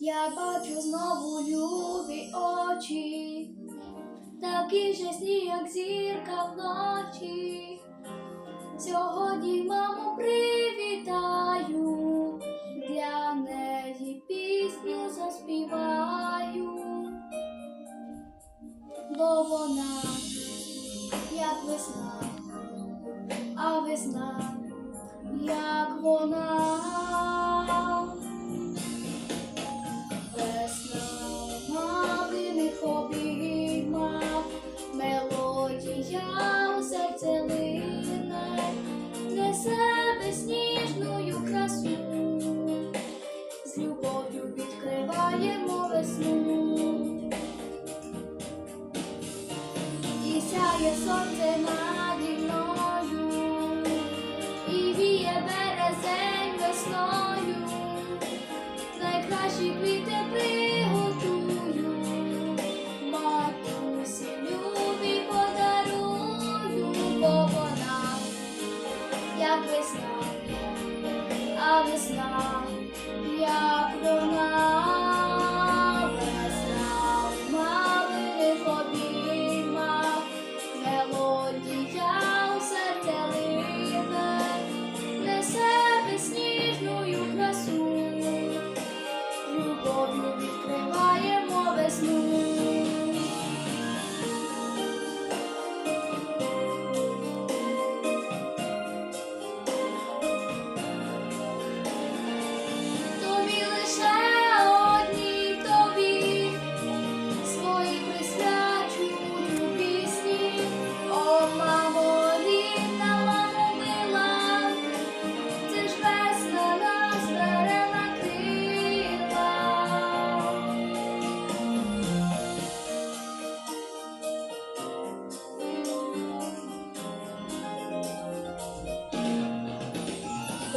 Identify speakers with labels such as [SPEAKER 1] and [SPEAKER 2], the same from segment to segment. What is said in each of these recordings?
[SPEAKER 1] Я бачу знову любі очі, такі ж ясні, як зірка вночі. Сьогодні маму привітаю, для неї пісню заспіваю, бо вона як весна, а весна, як вона. Мелодія у серце лине, несе безсніжною красу, з любов'ю відкриваємо весну. І сяє сонце наді як весна, а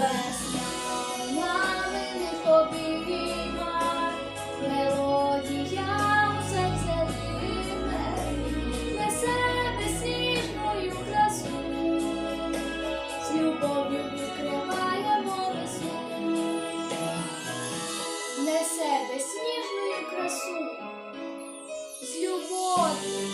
[SPEAKER 1] Весна маминих обіймах, мелодія у серце лине, несе безсніжною красу, з любов'ю відкриваємо весну, несе безсніжною красу, з любов'ю.